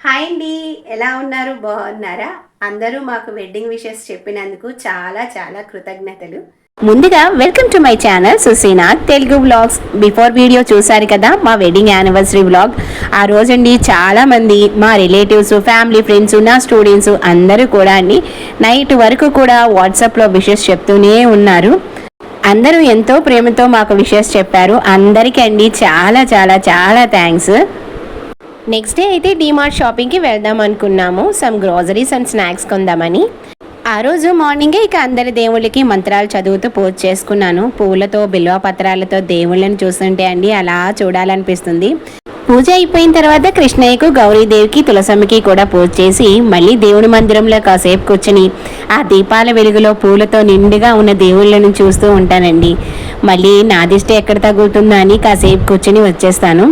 Hi అండి ఎలా ఉన్నారు? బాగున్నారా? అందరూ మాకు వెడ్డింగ్ విషెస్ చెప్పినందుకు చాలా చాలా కృతజ్ఞతలు. ముందుగా welcome to my channel Susinath Telugu vlogs. Before video చూసారు కదా మా వెడ్డింగ్ యానివర్సరీ వ్లాగ్ ఆ రోజండి చాలామంది మా రిలేటివ్స్ ఫ్యామిలీ ఫ్రెండ్స్ నా స్టూడెంట్స్ అందరూ కూడా అండి నైట్ వరకు కూడా వాట్సాప్లో విషెస్ చెప్తూనే ఉన్నారు. అందరూ ఎంతో ప్రేమతో మాకు విషెస్ చెప్పారు. అందరికీ అండి చాలా చాలా చాలా థ్యాంక్స్ నెక్స్ట్ డే అయితే డిమార్ట్ షాపింగ్కి వెళ్దాం అనుకున్నాము. సమ్ గ్రోసరీస్ అండ్ స్నాక్స్ కొందామని. ఆ రోజు మార్నింగే ఇక అందరి దేవుళ్ళకి మంత్రాలు చదువుతూ పూజ చేసుకున్నాను. పూలతో బిల్వ పత్రాలతో దేవుళ్ళని చూస్తుంటే అండి అలా చూడాలనిపిస్తుంది. పూజ అయిపోయిన తర్వాత కృష్ణయ్యకు గౌరీదేవికి తులసమ్మకి కూడా పూజ చేసి మళ్ళీ దేవుడి మందిరంలో కాసేపు కూర్చుని ఆ దీపాల వెలుగులో పూలతో నిండుగా ఉన్న దేవుళ్ళను చూస్తూ ఉంటానండి. మళ్ళీ నా దిష్టి ఎక్కడ తగులుతుందో అని కాసేపు కూర్చుని వచ్చేస్తాను.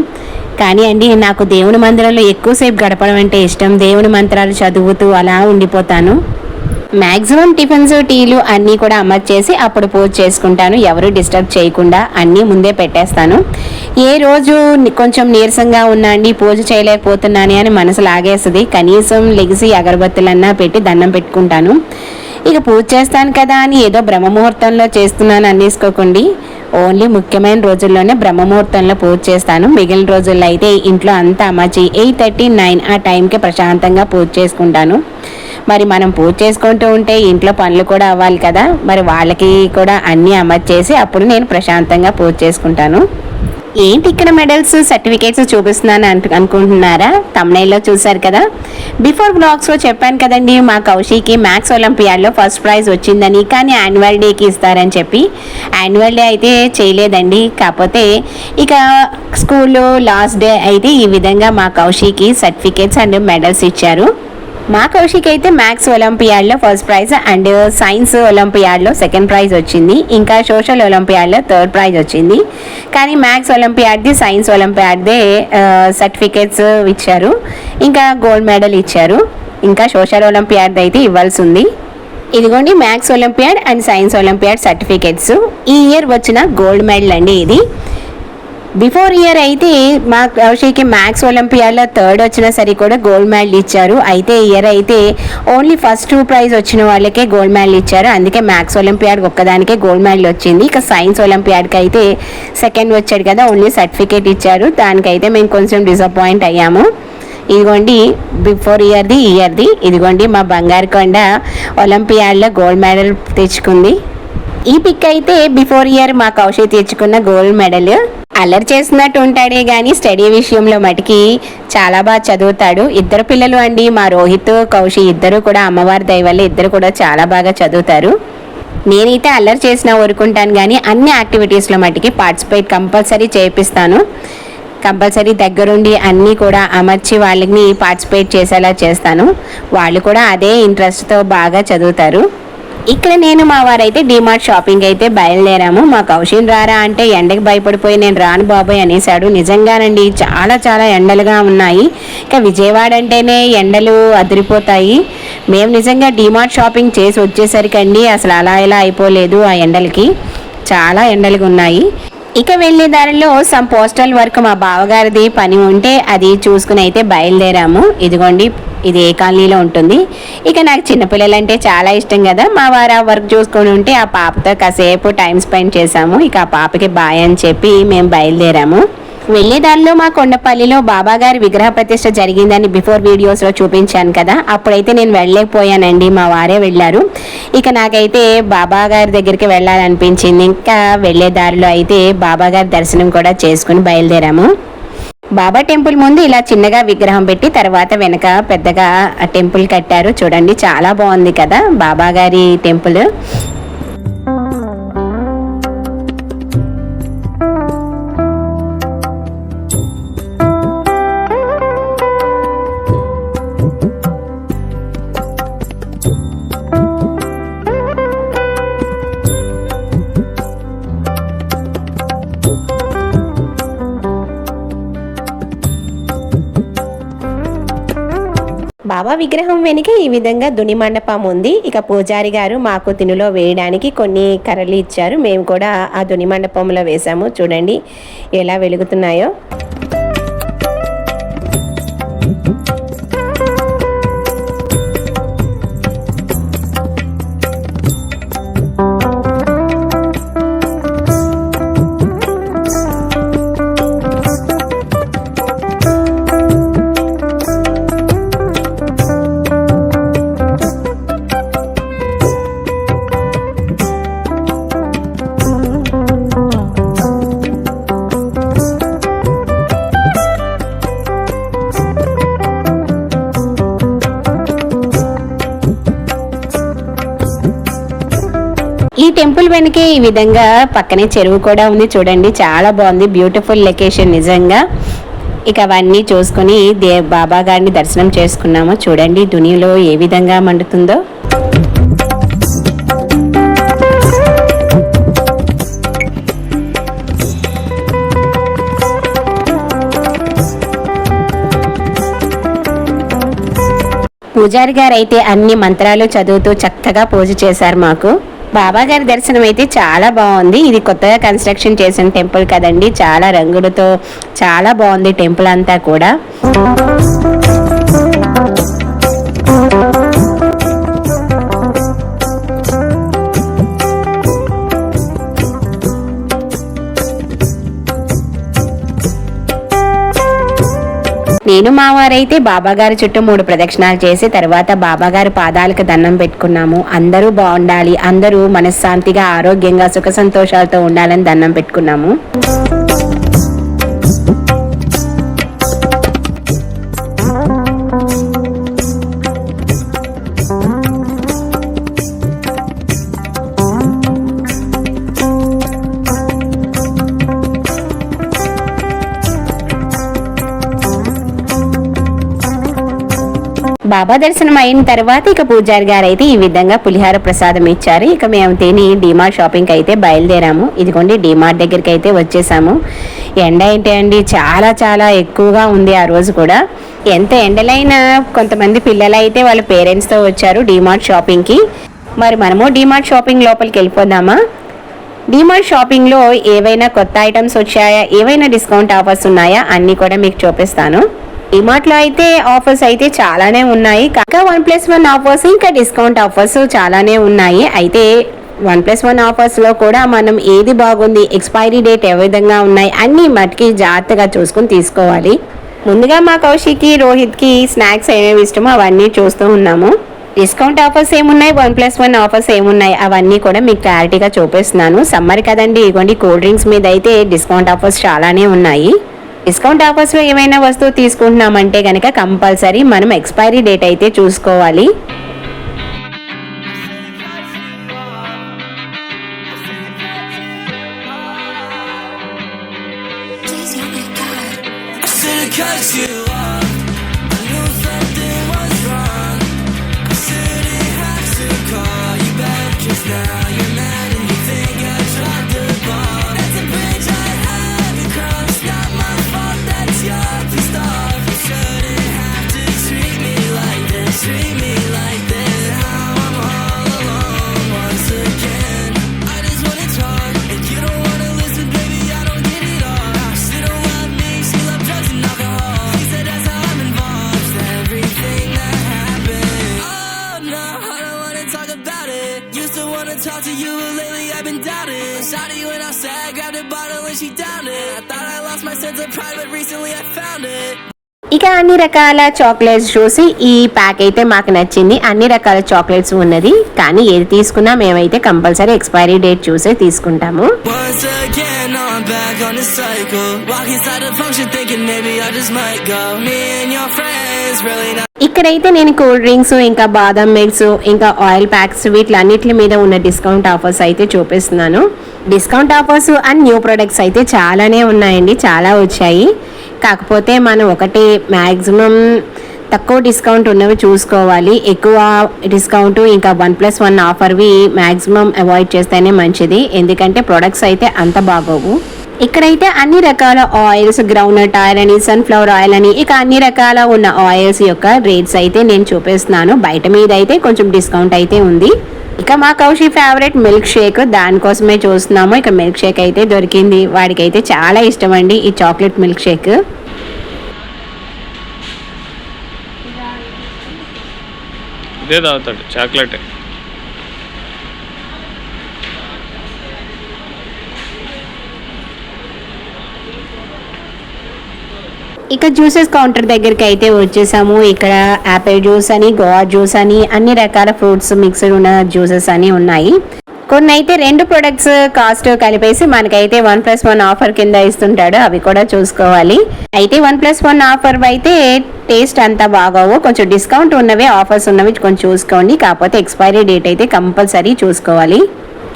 కానీ అండి నాకు దేవుని మందిరంలో ఎక్కువసేపు గడపడం అంటే ఇష్టం. దేవుని మంత్రాలు చదువుతూ అలా ఉండిపోతాను. మ్యాక్సిమం టిఫిన్స్ టీలు అన్నీ కూడా అమర్చేసి అప్పుడు పూజ చేసుకుంటాను. ఎవరు డిస్టర్బ్ చేయకుండా అన్నీ ముందే పెట్టేస్తాను. ఏ రోజు కొంచెం నీరసంగా ఉన్నా అండి పూజ చేయలేకపోతున్నాను అని మనసు లాగేస్తుంది. కనీసం లెగిసి అగరబత్తులన్నా పెట్టి దండం పెట్టుకుంటాను. ఇక పూజ చేస్తాను కదా అని ఏదో బ్రహ్మముహూర్తంలో చేస్తున్నాను అనేసుకోకండి. ఓన్లీ ముఖ్యమైన రోజుల్లోనే బ్రహ్మముహూర్తంలో పూజ చేస్తాను. మిగిలిన రోజుల్లో అయితే ఇంట్లో అంతా అమర్చి ఎయిట్ థర్టీ నైన్ ఆ టైంకి ప్రశాంతంగా పూజ చేసుకుంటాను. మరి మనం పూజ చేసుకుంటూ ఉంటే ఇంట్లో పనులు కూడా అవ్వాలి కదా. మరి వాళ్ళకి కూడా అన్నీ అమర్చేసి అప్పుడు నేను ప్రశాంతంగా పూజ చేసుకుంటాను. ఏంటి ఇక్కడ మెడల్స్ సర్టిఫికేట్స్ చూపిస్తున్నాను అంటు అనుకుంటున్నారా? తమ్నైల్లో చూశారు కదా. బిఫోర్ బ్లాగ్స్లో చెప్పాను కదండి మా కౌశికి మ్యాథ్స్ ఒలింపియాడ్లో ఫస్ట్ ప్రైజ్ వచ్చిందని కానీ యాన్యువల్ డేకి ఇస్తారని చెప్పి. యాన్యువల్ డే అయితే చేయలేదండి. కాకపోతే ఇక స్కూల్లో లాస్ట్ డే అయితే ఈ విధంగా మా కౌశికి సర్టిఫికేట్స్ అండ్ మెడల్స్ ఇచ్చారు. మా కౌశిక్ అయితే మ్యాథ్స్ ఒలింపియాడ్లో ఫస్ట్ ప్రైజ్ అండ్ సైన్స్ ఒలింపియాడ్లో సెకండ్ ప్రైజ్ వచ్చింది. ఇంకా సోషల్ ఒలింపియాడ్లో థర్డ్ ప్రైజ్ వచ్చింది. కానీ మ్యాథ్స్ ఒలింపియాడ్ది సైన్స్ ఒలింపియాడ్దే సర్టిఫికేట్స్ ఇచ్చారు. ఇంకా గోల్డ్ మెడల్ ఇచ్చారు. ఇంకా సోషల్ ఒలింపియాడ్ అయితే ఇవ్వాల్సి ఉంది ఇదిగోండి maths olympiad and science olympiad certificates. ఈ ఇయర్ వచ్చిన గోల్డ్ మెడల్ అండి ఇది. బిఫోర్ ఇయర్ అయితే మా కౌశిక్కి మ్యాథ్స్ ఒలింపియాడ్లో థర్డ్ వచ్చినా సరే కూడా గోల్డ్ మెడల్ ఇచ్చారు. అయితే ఇయర్ అయితే ఓన్లీ ఫస్ట్ టూ ప్రైజ్ వచ్చిన వాళ్ళకే గోల్డ్ మెడల్ ఇచ్చారు. అందుకే మ్యాథ్స్ ఒలింపియాడ్ ఒక్కదానికే గోల్డ్ మెడల్ వచ్చింది. ఇక సైన్స్ ఒలింపియాడ్కి అయితే సెకండ్ వచ్చాడు కదా ఓన్లీ సర్టిఫికేట్ ఇచ్చారు. దానికైతే మేము కొంచెం డిసప్పాయింట్ అయ్యాము. ఇదిగోండి బిఫోర్ ఇయర్ది ఇయర్ది ఇదిగోండి మా బంగారు కొండ ఒలింపియాడ్లో గోల్డ్ మెడల్ తెచ్చుకుంది. ఈ పిక్ అయితే బిఫోర్ ఇయర్ మా కౌశిక్ తెచ్చుకున్న గోల్డ్ మెడల్ అల్లరి చేసినట్టు ఉంటాడే కానీ స్టడీ విషయంలో మటుకి చాలా బాగా చదువుతాడు. ఇద్దరు పిల్లలు అండి మా రోహిత్ కౌశి ఇద్దరు కూడా అమ్మవారి దయ వల్ల ఇద్దరు కూడా చాలా బాగా చదువుతారు. నేనైతే అల్లరి చేసిన ఊరుకుంటాను కానీ అన్ని యాక్టివిటీస్లో మటుకి పార్టిసిపేట్ కంపల్సరీ చేపిస్తాను. కంపల్సరీ దగ్గరుండి అన్నీ కూడా అమర్చి వాళ్ళని పార్టిసిపేట్ చేసేలా చేస్తాను. వాళ్ళు కూడా అదే ఇంట్రెస్ట్తో బాగా చదువుతారు. ఇక్కడ నేను మా వారైతే డిమార్ట్ షాపింగ్ అయితే బయలుదేరాము. మా కౌశిన్ రారా అంటే ఎండకి భయపడిపోయి నేను రాను బాబాయ్ అనేసాడు. నిజంగానండి చాలా చాలా ఎండలుగా ఉన్నాయి. ఇక విజయవాడ అంటేనే ఎండలు అదిరిపోతాయి. మేము నిజంగా డిమార్ట్ షాపింగ్ చేసి వచ్చేసరికండి అసలు అలా ఇలా అయిపోలేదు ఆ ఎండలకి. చాలా ఎండలుగా ఉన్నాయి. ఇక వెళ్ళే దారిలో సమ్ పోస్టల్ వర్క్ మా బావగారిది పని ఉంటే అది చూసుకుని అయితే బయలుదేరాము. ఇదిగోండి ఇది ఏ కాలనీలో ఉంటుంది. ఇక నాకు చిన్నపిల్లలంటే చాలా ఇష్టం కదా. మా వారు ఆ వర్క్ చూసుకొని ఉంటే ఆ పాపతో కాసేపు టైం స్పెండ్ చేశాము. ఇక ఆ పాపకి బాయ్ అని చెప్పి మేము బయలుదేరాము. వెళ్ళే దారిలో మా కొండపల్లిలో బాబాగారి విగ్రహ ప్రతిష్ట జరిగిందని బిఫోర్ వీడియోస్లో చూపించాను కదా. అప్పుడైతే నేను వెళ్ళలేకపోయానండి. మా వారే వెళ్ళారు. ఇక నాకైతే బాబాగారి దగ్గరికి వెళ్ళాలనిపించింది. ఇంకా వెళ్ళే దారిలో అయితే బాబాగారి దర్శనం కూడా చేసుకుని బయలుదేరాము. బాబా టెంపుల్ ముందు ఇలా చిన్నగా విగ్రహం పెట్టి తర్వాత వెనక పెద్దగా టెంపుల్ కట్టారు. చూడండి చాలా బాగుంది కదా బాబా గారి టెంపుల్. బాబా విగ్రహం వెనుక ఈ విధంగా దుని మండపం ఉంది. ఇక పూజారి గారు మాకు తినులో వేయడానికి కొన్ని కర్రలు ఇచ్చారు. మేము కూడా ఆ దుని మండపంలో వేసాము చూడండి ఎలా వెలుగుతున్నాయో. టెంపుల్ వెనకే ఈ విధంగా పక్కనే చెరువు కూడా ఉంది. చూడండి చాలా బాగుంది. బ్యూటిఫుల్ లొకేషన్ నిజంగా. ఇక అవన్నీ చూసుకొని దే బాబా గారిని దర్శనం చేసుకున్నాము. చూడండి దునిలో ఏ విధంగా మండుతుందో. పూజారి గారు అయితే అన్ని మంత్రాలు చదువుతూ చక్కగా పూజ చేశారు మాకు. బాబా గారి దర్శనం అయితే చాలా బాగుంది. ఇది కొత్తగా కన్స్ట్రక్షన్ చేసిన టెంపుల్ కదండి. చాలా రంగులతో చాలా బాగుంది టెంపుల్ అంతా కూడా. నేను మా వారైతే బాబాగారి చుట్టూ మూడు ప్రదక్షిణాలు చేసి తర్వాత బాబాగారి పాదాలకు దండం పెట్టుకున్నాము. అందరూ బాగుండాలి అందరూ మనశ్శాంతిగా ఆరోగ్యంగా సుఖ సంతోషాలతో ఉండాలని దండం పెట్టుకున్నాము. బాబా దర్శనం అయిన తర్వాత ఇక పూజారి గారు అయితే ఈ విధంగా పులిహార ప్రసాదం ఇచ్చారు. ఇక మేము తిని డిమార్ట్ షాపింగ్కి అయితే బయలుదేరాము. ఇదిగోండి డిమార్ట్ దగ్గరికి అయితే వచ్చేసాము. ఎండ ఏంటి అండి? చాలా చాలా ఎక్కువగా ఉంది ఆ రోజు కూడా. ఎంత ఎండలైనా కొంతమంది పిల్లలు అయితే వాళ్ళ పేరెంట్స్తో వచ్చారు డిమార్ట్ షాపింగ్కి. మరి మనము డిమార్ట్ షాపింగ్ లోపలికి వెళ్ళిపోదామా? డిమార్ట్ షాపింగ్లో ఏవైనా కొత్త ఐటమ్స్ వచ్చాయా? ఏవైనా డిస్కౌంట్ ఆఫర్స్ ఉన్నాయా? అన్నీ కూడా మీకు చూపిస్తాను. డిమార్ట్లో అయితే ఆఫర్స్ అయితే చాలానే ఉన్నాయి. కాక వన్ ప్లస్ వన్ ఆఫర్స్ ఇంకా డిస్కౌంట్ ఆఫర్స్ చాలానే ఉన్నాయి. అయితే వన్ ప్లస్ వన్ ఆఫర్స్లో కూడా మనం ఏది బాగుంది ఎక్స్పైరీ డేట్ ఏ విధంగా ఉన్నాయి అన్నీ మటుకి జాగ్రత్తగా చూసుకుని తీసుకోవాలి. ముందుగా మా కౌశికి రోహిత్కి స్నాక్స్ ఏమేమి ఇష్టమో అవన్నీ చూస్తూ ఉన్నాము. డిస్కౌంట్ ఆఫర్స్ ఏమున్నాయి వన్ ప్లస్ వన్ ఆఫర్స్ ఏమున్నాయి అవన్నీ కూడా మీకు క్లారిటీగా చూపిస్తున్నాను. సమ్మర్ కదండి ఇవ్వండి కూల్ డ్రింక్స్ మీద అయితే డిస్కౌంట్ ఆఫర్స్ చాలానే ఉన్నాయి. డిస్కౌంట్ ఆఫర్స్లో ఏమైనా వస్తువు తీసుకుంటున్నామంటే కనుక కంపల్సరీ మనం ఎక్స్పైరీ డేట్ అయితే చూసుకోవాలి. ఇక అన్ని రకాల చాక్లెట్స్ చూసి ఈ ప్యాక్ అయితే మాకు నచ్చింది. అన్ని రకాల చాక్లెట్స్ ఉన్నది. కానీ ఏది తీసుకున్నా మేమైతే కంపల్సరీ ఎక్స్పైరీ డేట్ చూసే తీసుకుంటాము. ఇక్కడైతే నేను కూల్ డ్రింక్స్ ఇంకా బాదం మిల్క్స్ ఇంకా ఆయిల్ ప్యాక్స్ వీటిలన్నిటి మీద ఉన్న డిస్కౌంట్ ఆఫర్స్ అయితే చూపిస్తున్నాను. Discount offers and new products అయితే చాలానే ఉన్నాయండి చాలా వచ్చాయి. కాకపోతే మనం ఒకటి మ్యాక్సిమం తక్కువ డిస్కౌంట్ ఉన్నవి చూసుకోవాలి. ఎక్కువ డిస్కౌంట్ ఇంకా వన్ ప్లస్ వన్ ఆఫర్వి మ్యాక్సిమం అవాయిడ్ చేస్తేనే మంచిది. ఎందుకంటే ప్రొడక్ట్స్ అయితే అంత బాగోవు. ఇక్కడైతే అన్ని రకాల ఆయిల్స్ గ్రౌండ్నట్ ఆయిల్ అని సన్ఫ్లవర్ ఆయిల్ అని ఇక అన్ని రకాల ఉన్న ఆయిల్స్ యొక్క రేట్స్ అయితే నేను చూపిస్తున్నాను. బయట మీద అయితే కొంచెం డిస్కౌంట్ అయితే ఉంది. ఇక మా కౌశి ఫేవరెట్ మిల్క్ షేక్ దానికోసమే చూస్తున్నాము. ఇక మిల్క్ షేక్ అయితే దొరికింది. వాడికైతే చాలా ఇష్టం అండి ఈ చాక్లెట్ మిల్క్ షేక్ ఇదే తాగుతాడు చాక్లెట్ ఇక జ్యూసెస్ కౌంటర్ దగ్గరికి అయితే వచ్చేసాము. ఇక్కడ యాపిల్ జ్యూస్ అని గోవా జ్యూస్ అని అన్ని రకాల ఫ్రూట్స్ మిక్స్డ్ ఉన్న జ్యూసెస్ అని ఉన్నాయి. కొన్ని అయితే రెండు ప్రొడక్ట్స్ కాస్ట్ కలిపేసి మనకైతే వన్ ప్లస్ వన్ ఆఫర్ కింద ఇస్తుంటాడు. అవి కూడా చూసుకోవాలి. అయితే వన్ ప్లస్ వన్ ఆఫర్ అయితే టేస్ట్ అంతా బాగోవు. కొంచెం డిస్కౌంట్ ఉన్నవి ఆఫర్స్ ఉన్నవి కొంచెం చూసుకోండి. కాకపోతే ఎక్స్పైరీ డేట్ అయితే కంపల్సరీ చూసుకోవాలి.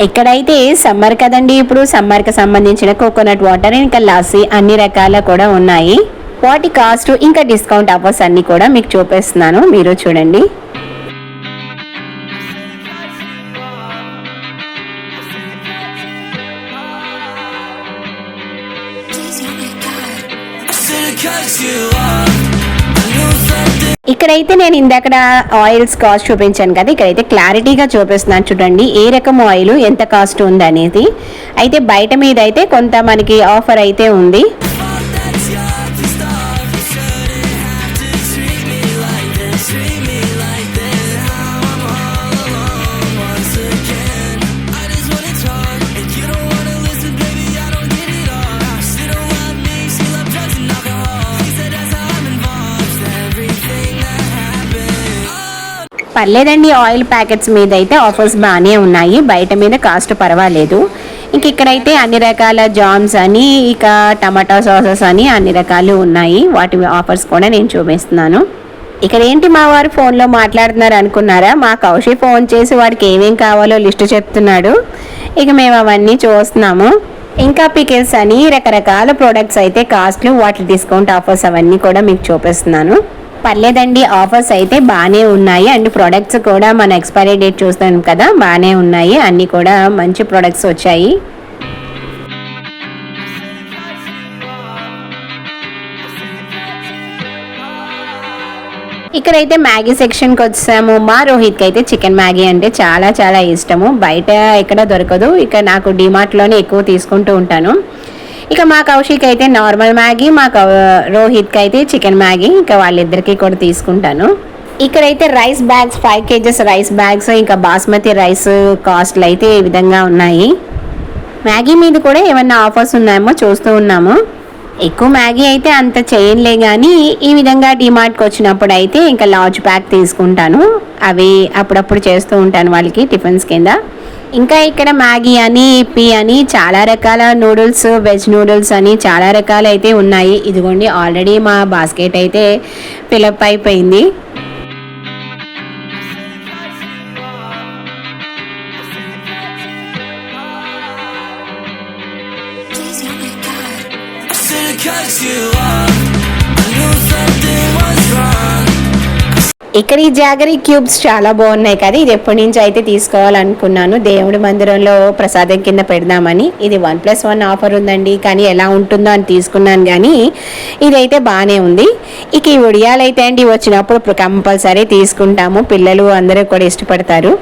ఎక్కడైతే సమ్మర్ కదండి ఇప్పుడు. సమ్మర్కి సంబంధించిన కోకోనట్ వాటర్ ఇంకా లస్సీ అన్ని రకాల కూడా ఉన్నాయి. వాటి కాస్ట్ ఇంకా డిస్కౌంట్ ఆఫర్స్ అన్ని కూడా మీకు చూపిస్తున్నాను. మీరు చూడండి. ఇక్కడైతే నేను ఇందాక ఆయిల్స్ కాస్ట్ చూపించాను కదా ఇక్కడైతే క్లారిటీగా చూపిస్తున్నాను చూడండి. ఏ రకం ఆయిల్ ఎంత కాస్ట్ ఉంది అనేది అయితే బయట మీద అయితే కొంత మనకి ఆఫర్ అయితే ఉంది. పర్లేదండి ఆయిల్ ప్యాకెట్స్ మీద అయితే ఆఫర్స్ బాగానే ఉన్నాయి. బయట మీద కాస్ట్ పర్వాలేదు. ఇంక ఇక్కడైతే అన్ని రకాల జామ్స్ అని ఇక టమాటా సాసెస్ అని అన్ని రకాలు ఉన్నాయి. వాటి ఆఫర్స్ కూడా నేను చూపిస్తున్నాను. ఇక్కడ ఏంటి మా వారు ఫోన్లో మాట్లాడుతున్నారు అనుకున్నారా? మా కౌశి ఫోన్ చేసి వాడికి ఏమేం కావాలో లిస్ట్ చెప్తున్నాడు. ఇక మేము అవన్నీ చూస్తున్నాము. ఇంకా పికిల్స్ అని రకరకాల ప్రోడక్ట్స్ అయితే కాస్ట్లు వాటి డిస్కౌంట్ ఆఫర్స్ అవన్నీ కూడా మీకు చూపిస్తున్నాను. పర్లేదండి ఆఫర్స్ అయితే బాగానే ఉన్నాయి. అండ్ ప్రొడక్ట్స్ కూడా మన ఎక్స్పైరీ డేట్ చూస్తాం కదా బాగానే ఉన్నాయి. అన్నీ కూడా మంచి ప్రొడక్ట్స్ వచ్చాయి. ఇక్కడైతే మ్యాగీ సెక్షన్కి వచ్చాము. మా రోహిత్కి అయితే చికెన్ మ్యాగీ అంటే చాలా చాలా ఇష్టము. బయట ఎక్కడ దొరకదు. ఇక నాకు డిమార్ట్లోనే ఎక్కువ తీసుకుంటూ ఉంటాను. ఇక మా కౌశిక్ అయితే నార్మల్ మ్యాగీ మా రోహిత్కి అయితే చికెన్ మ్యాగీ ఇంకా వాళ్ళిద్దరికీ కూడా తీసుకుంటాను. ఇక్కడైతే rice bags five KGs rice bags ఇంకా బాస్మతి రైస్ కాస్ట్లు అయితే ఈ విధంగా ఉన్నాయి. మ్యాగీ మీద కూడా ఏమన్నా ఆఫర్స్ ఉన్నాయేమో చూస్తూ ఉన్నాము. ఎక్కువ మ్యాగీ అయితే అంత చేయనులే కానీ ఈ విధంగా డిమార్ట్కి వచ్చినప్పుడు అయితే ఇంకా లార్జ్ ప్యాక్ తీసుకుంటాను. అవి అప్పుడప్పుడు చేస్తూ ఉంటాను వాళ్ళకి టిఫిన్స్ కింద. ఇంకా ఇక్కడ మ్యాగీ అని ఇప్పి అని చాలా రకాల నూడిల్స్ వెజ్ నూడిల్స్ అని చాలా రకాలు అయితే ఉన్నాయి. ఇదిగోండి ఆల్రెడీ మా బాస్కెట్ అయితే ఫిలప్ అయిపోయింది. ఇక్కడ ఈ జాగరీ క్యూబ్స్ చాలా బాగున్నాయి కదా. ఇది ఎప్పటి నుంచి అయితే తీసుకోవాలనుకున్నాను. దేవుడి మందిరంలో ప్రసాదం కింద పెడదామని. ఇది వన్ ప్లస్ వన్ ఆఫర్ ఉందండి. కానీ ఎలా ఉంటుందో అని తీసుకున్నాను కానీ ఇదైతే బాగానే ఉంది. ఇక ఈ ఉడియాలు అయితే అండి వచ్చినప్పుడు కంపల్సరీ తీసుకుంటాము. పిల్లలు అందరూ కూడా ఇష్టపడతారు.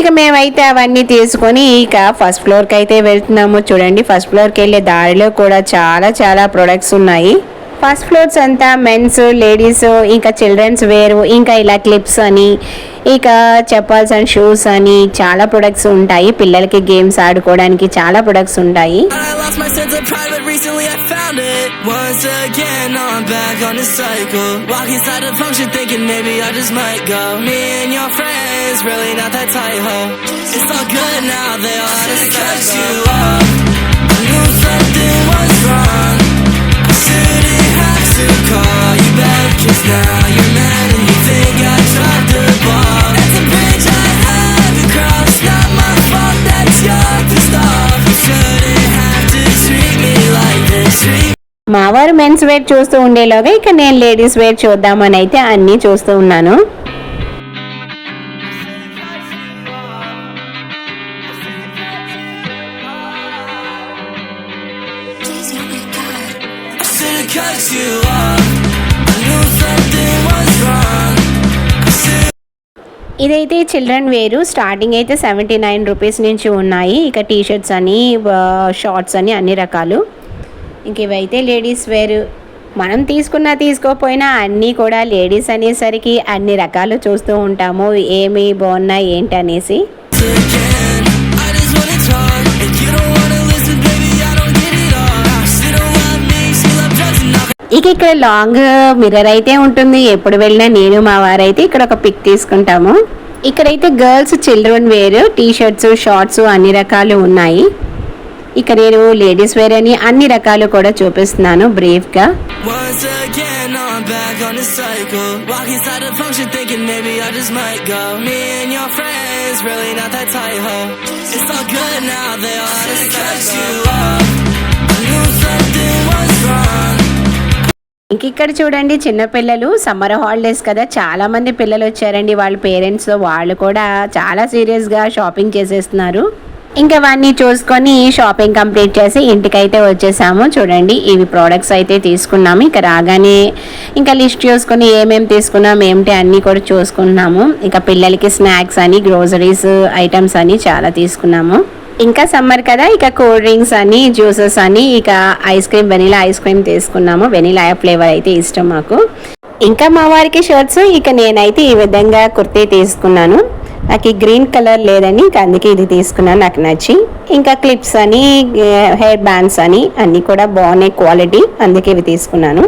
ఇక మేమైతే అవన్నీ తీసుకొని ఇక ఫస్ట్ ఫ్లోర్కి అయితే వెళ్తున్నాము. చూడండి ఫస్ట్ ఫ్లోర్కి వెళ్ళే దారిలో కూడా చాలా చాలా ప్రొడక్ట్స్ ఉన్నాయి. ఫస్ట్ ఫ్లోర్స్ అంతా మెన్స్ లేడీస్ ఇంకా చిల్డ్రన్స్ వేర్ ఇంకా ఇలా క్లిప్స్ అని ఇంకా చెప్పాల్స్ అండ్ షూస్ అని చాలా ప్రొడక్ట్స్ ఉంటాయి. పిల్లలకి గేమ్స్ ఆడుకోవడానికి చాలా ప్రొడక్ట్స్ ఉంటాయి. మా వారు మెన్స్ వేర్ చూస్తూ ఉండేలోగా ఇక నేను లేడీస్ వేర్ చూద్దామని అయితే అన్నీ చూస్తూ ఉన్నాను. అయితే చిల్డ్రన్ వేరు. స్టార్టింగ్ అయితే సెవెంటీ నైన్ రూపీస్ నుంచి ఉన్నాయి. ఇక టీ షర్ట్స్ అని షార్ట్స్ అని అన్ని రకాలు. ఇంక ఇవైతే లేడీస్ వేరు. మనం తీసుకున్నా తీసుకోపోయినా అన్నీ కూడా లేడీస్ అనేసరికి అన్ని రకాలు చూస్తూ ఉంటాము. ఏమి బాగున్నాయి ఏంటి అనేసి. ఇక ఇక్కడ లాంగ్ మిర్రర్ అయితే ఉంటుంది. ఎప్పుడు వెళ్ళినా నేను మా వారైతే ఇక్కడ ఒక పిక్ తీసుకుంటాము. ఇక్కడైతే girls children wear T shirts shorts అన్ని రకాలు ఉన్నాయి. ఇక నేను లేడీస్ వేర్ అని అన్ని రకాలు కూడా చూపిస్తున్నాను బ్రీఫ్గా. గా ఇక్కడ చూడండి చిన్నపిల్లలు సమ్మర్ హాలిడేస్ కదా చాలా మంది పిల్లలు వచ్చారండి వాళ్ళ పేరెంట్స్ వాళ్ళు కూడా చాలా సీరియస్గా షాపింగ్ చేసేస్తున్నారు. ఇంకా అవన్నీ చూసుకొని షాపింగ్ కంప్లీట్ చేసి ఇంటికైతే వచ్చేసాము. చూడండి ఇవి ప్రోడక్ట్స్ అయితే తీసుకున్నాము. ఇంకా రాగానే ఇంకా లిస్ట్ చూసుకొని ఏమేమి తీసుకున్నాం ఏమిటి అన్నీ కూడా చూసుకున్నాము. ఇంకా పిల్లలకి స్నాక్స్ అని గ్రోసరీస్ ఐటమ్స్ అని చాలా తీసుకున్నాము. ఇంకా సమ్మర్ కదా ఇక కూల్ డ్రింక్స్ అని జ్యూసెస్ అని ఇక ice cream vanilla ice cream తీసుకున్నాము. వెనీలా ఫ్లేవర్ అయితే ఇష్టం మాకు. ఇంకా మా వారికి షర్ట్స్ ఇక నేనైతే ఈ విధంగా కుర్తీ తీసుకున్నాను. నాకు ఈ గ్రీన్ కలర్ లేదని ఇక అందుకే ఇది తీసుకున్నాను నాకు నచ్చి. ఇంకా క్లిప్స్ అని హెయిర్ బ్యాండ్స్ అని అన్నీ కూడా బాగున్నాయి క్వాలిటీ అందుకే ఇవి తీసుకున్నాను.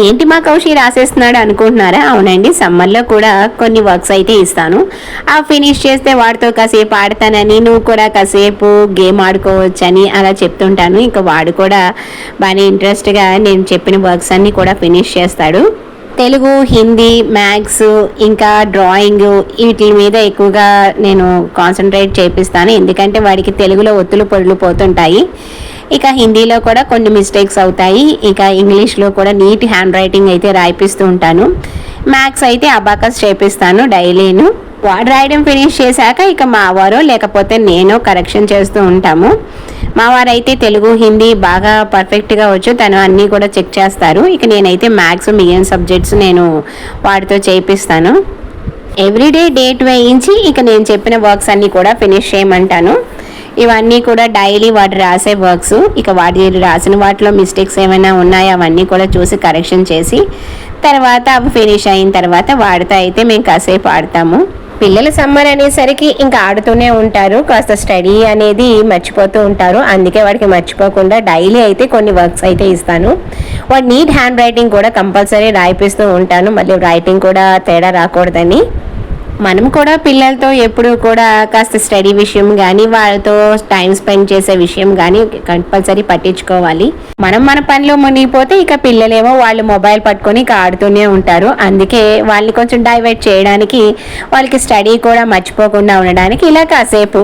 ఏంటి మా కౌశి రాసేస్తున్నాడు అనుకుంటున్నారా? అవునండి సమ్మర్లో కూడా కొన్ని వర్క్స్ అయితే ఇస్తాను. ఆ ఫినిష్ చేస్తే వాడితో కాసేపు ఆడతానని నువ్వు కూడా కాసేపు గేమ్ ఆడుకోవచ్చని అలా చెప్తుంటాను. ఇంకా వాడు కూడా బాగానే ఇంట్రెస్ట్గా నేను చెప్పిన వర్క్స్ అన్నీ కూడా ఫినిష్ చేస్తాడు. తెలుగు హిందీ మ్యాథ్స్ ఇంకా డ్రాయింగ్ వీటి మీద ఎక్కువగా నేను కాన్సన్ట్రేట్ చేపిస్తాను. ఎందుకంటే వాడికి తెలుగులో ఒత్తులు పొడులు పోతుంటాయి. ఇక హిందీలో కూడా కొన్ని మిస్టేక్స్ అవుతాయి. ఇక ఇంగ్లీష్లో కూడా నీట్ హ్యాండ్ రైటింగ్ అయితే రాయిపిస్తూ ఉంటాను. మ్యాథ్స్ అయితే అబాకస్ చేపిస్తాను డైలీను. వాడు రాయడం ఫినిష్ చేశాక ఇక మా వారు లేకపోతే నేను కరెక్షన్ చేస్తూ ఉంటాము. మా వారైతే తెలుగు హిందీ బాగా పర్ఫెక్ట్గా వచ్చు. తను అన్నీ కూడా చెక్ చేస్తారు. ఇక నేనైతే మ్యాథ్స్ మిగిలిన సబ్జెక్ట్స్ నేను వాటితో చేయిస్తాను ఎవ్రీడే డేట్ వేయించి ఇక నేను చెప్పిన వర్క్స్ అన్నీ కూడా ఫినిష్ చేయమంటాను. ఇవన్నీ కూడా డైలీ వాడు రాసే వర్క్స్ ఇక వాటి రాసిన వాటిలో మిస్టేక్స్ ఏమైనా ఉన్నాయో? అవన్నీ కూడా చూసి కరెక్షన్ చేసి తర్వాత అవి ఫినిష్ అయిన తర్వాత వాడితో అయితే మేము కాసేపు ఆడతాము. పిల్లలు సమ్మర్ అనేసరికి ఇంకా ఆడుతూనే ఉంటారు. కాస్త స్టడీ అనేది మర్చిపోతూ ఉంటారు. అందుకే వాడికి మర్చిపోకుండా డైలీ అయితే కొన్ని వర్క్స్ అయితే ఇస్తాను. వాడు నీట్ హ్యాండ్ రైటింగ్ కూడా కంపల్సరీ రాయిపిస్తూ ఉంటాను. మళ్ళీ రైటింగ్ కూడా తేడా రాకూడదని. మనం కూడా పిల్లలతో ఎప్పుడు కూడా కాస్త స్టడీ విషయం కానీ వాళ్ళతో టైం స్పెండ్ చేసే విషయం కానీ కంపల్సరీ పట్టించుకోవాలి. మనం మన పనిలో మునిగిపోతే ఇక పిల్లలేమో వాళ్ళు మొబైల్ పట్టుకొని ఇక ఆడుతూనే ఉంటారు. అందుకే వాళ్ళని కొంచెం డైవర్ట్ చేయడానికి వాళ్ళకి స్టడీ కూడా మర్చిపోకుండా ఉండడానికి ఇలా కాసేపు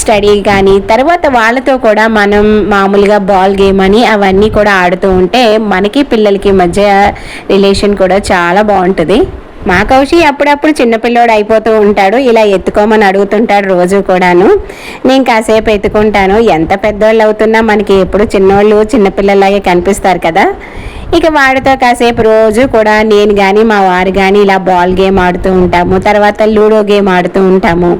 స్టడీ కానీ తర్వాత వాళ్ళతో కూడా మనం మామూలుగా బాల్ గేమ్ అని అవన్నీ కూడా ఆడుతూ ఉంటే మనకి పిల్లలకి మధ్య రిలేషన్ కూడా చాలా బాగుంటుంది. మా కౌశి అప్పుడప్పుడు చిన్నపిల్లోడు అయిపోతూ ఉంటాడు ఇలా ఎత్తుకోమని అడుగుతుంటాడు రోజు కూడాను. నేను కాసేపు ఎత్తుకుంటాను ఎంత పెద్దోళ్ళు అవుతున్నా మనకి ఎప్పుడు చిన్నోళ్ళు చిన్నపిల్లలాగే కనిపిస్తారు కదా. ఇక వాడితో కాసేపు రోజు కూడా నేను కానీ మా వారు కానీ ఇలా బాల్ గేమ్ ఆడుతూ ఉంటాము తర్వాత లూడో గేమ్ ఆడుతూ ఉంటాము.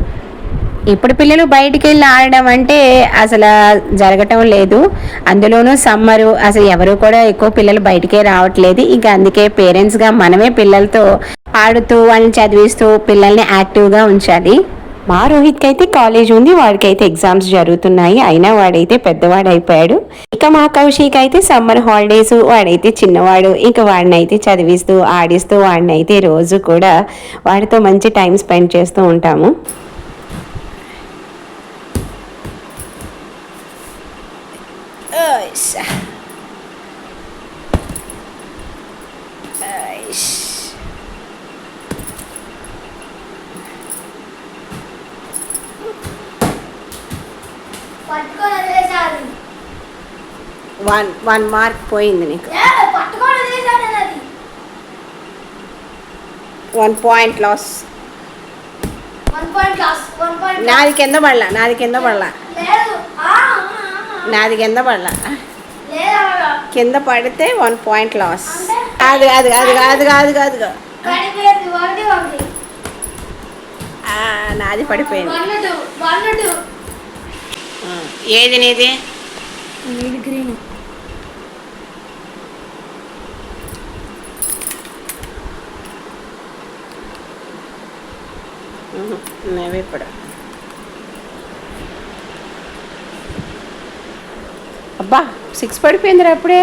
ఇప్పుడు పిల్లలు బయటికి వెళ్ళి ఆడడం అంటే అసలు జరగటం లేదు. అందులోనూ సమ్మరు అసలు ఎవరు కూడా ఎక్కువ పిల్లలు బయటికే రావట్లేదు. ఇంకా అందుకే పేరెంట్స్గా మనమే పిల్లలతో ఆడుతూ వాళ్ళని చదివిస్తూ పిల్లల్ని యాక్టివ్గా ఉంచాలి. మా రోహిత్కి అయితే కాలేజ్ ఉంది వాడికైతే ఎగ్జామ్స్ జరుగుతున్నాయి. అయినా వాడైతే పెద్దవాడు అయిపోయాడు ఇక మా కౌశిక్ అయితే సమ్మర్ హాలిడేస్ వాడైతే చిన్నవాడు. ఇక వాడిని అయితే చదివిస్తూ ఆడిస్తూ వాడిని అయితే రోజు కూడా వాడితో మంచి టైం స్పెండ్ చేస్తూ ఉంటాము. పట్టుకొని వన్ వన్ మార్క్ పోయింది నీకు. One point loss. నాది కింద పడలా నాది కింద పడలా. లేదు. ఆ, ఆ, ఆ. నాది కింద పడలా. కింద పడితే వన్ పాయింట్ లాస్? అది అది అది అది కాదు కాదు ఒకటి నాది పడిపోయింది. ఏది నీది గ్రీన్. ఇప్పుడు అబ్బా సిక్స్ పడిపోయిందిరా అప్పుడే.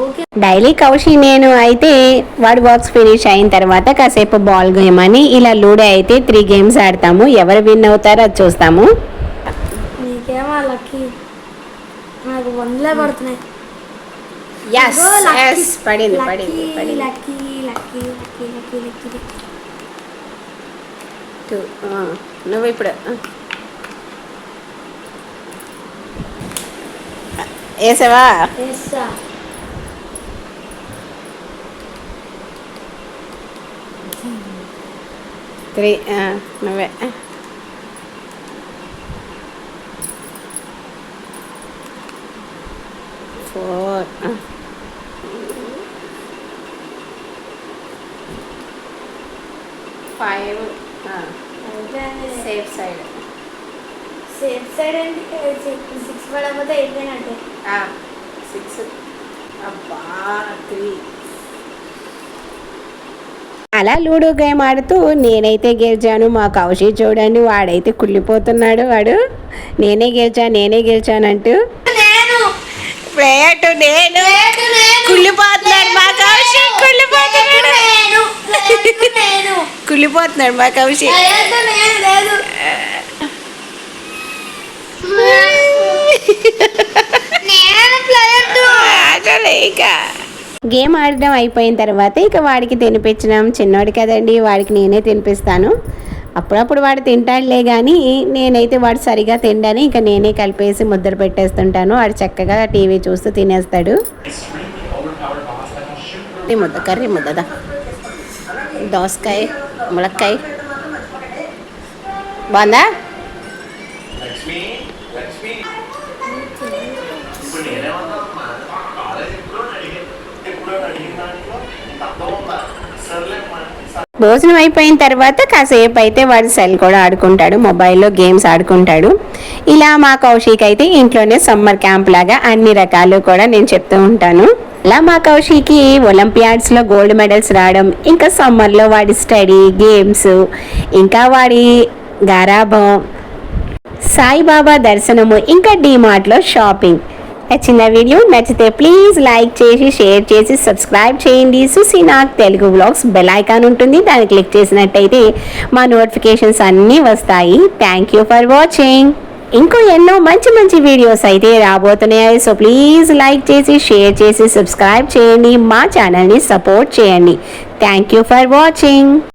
ఓకే డైలీ కౌశి నేను అయితే వాడి వర్క్స్ ఫినిష్ అయిన తర్వాత కాసేపు బాల్ గేమ్ అని ఇలా లూడో అయితే త్రీ గేమ్స్ ఆడతాము. ఎవరు విన్ అవుతారో అది చూస్తాము. నీకేమో లక్కీ నాకు వందలే పడుతున్నాయి. ఎస్. ఎస్ పడింది పడింది పడింది lucky lucky lucky lucky lucky lucky. Two నువ్వు ఇప్పుడు వేసావా. త్రీ నువ్వే four five. Safe side safe side ఏంటి సిక్స్ పడకపోతే అయిపోయినట్టే. సిక్స్ అబ్బా త్రీ అలా లూడో గేమ్ ఆడుతూ నేనైతే గెలిచాను. మా కౌశి చూడండి వాడైతే కుళ్ళిపోతున్నాడు వాడు. నేనే గెలిచా నేనే గెలిచానంటూ. ప్లేయర్ నేను. కుళ్ళిపోతున్నాడు మా కౌశి కుళ్ళిపోతున్నాడు. కుళ్ళిపోతున్నాడు మా అసలు ఇక. గేమ్ ఆడడం అయిపోయిన తర్వాత ఇక వాడికి తినిపించడం చిన్నోడు కదండి వాడికి నేనే తినిపిస్తాను. అప్పుడప్పుడు వాడు తింటాడులే కానీ నేనైతే వాడు సరిగా తిండని ఇక నేనే కలిపేసి ముద్ర పెట్టేస్తుంటాను. వాడు చక్కగా టీవీ చూస్తూ తినేస్తాడు. ముద్ద కర్రీ ముద్దదా ദോസക്കായ് മുളക്കായ് വന്നേ. భోజనం అయిపోయిన తర్వాత కాసేపు అయితే వాడు సెల్ కూడా ఆడుకుంటాడు మొబైల్లో గేమ్స్ ఆడుకుంటాడు. ఇలా మా కౌశిక్ అయితే ఇంట్లోనే సమ్మర్ క్యాంప్ లాగా అన్ని రకాలు కూడా నేను చెప్తూ ఉంటాను. అలా మా కౌశికి ఒలింపియాడ్స్లో గోల్డ్ మెడల్స్ రావడం ఇంకా సమ్మర్లో వాడి స్టడీ గేమ్స్ ఇంకా వాడి గారాభం సాయిబాబా దర్శనము ఇంకా డీమార్ట్లో షాపింగ్. నచ్చిన వీడియో నచ్చితే ప్లీజ్ లైక్ చేసి షేర్ చేసి సబ్స్క్రైబ్ చేయండి. Susi Telugu blogs bell icon ఉంటుంది. దాన్ని క్లిక్ చేసినట్టయితే మా నోటిఫికేషన్స్ అన్నీ వస్తాయి. థ్యాంక్ యూ ఫర్ వాచింగ్ ఇంకో ఎన్నో మంచి మంచి వీడియోస్ అయితే రాబోతున్నాయి. సో ప్లీజ్ లైక్ చేసి షేర్ చేసి సబ్స్క్రైబ్ చేయండి. మా ఛానల్ని సపోర్ట్ చేయండి. Thank you for watching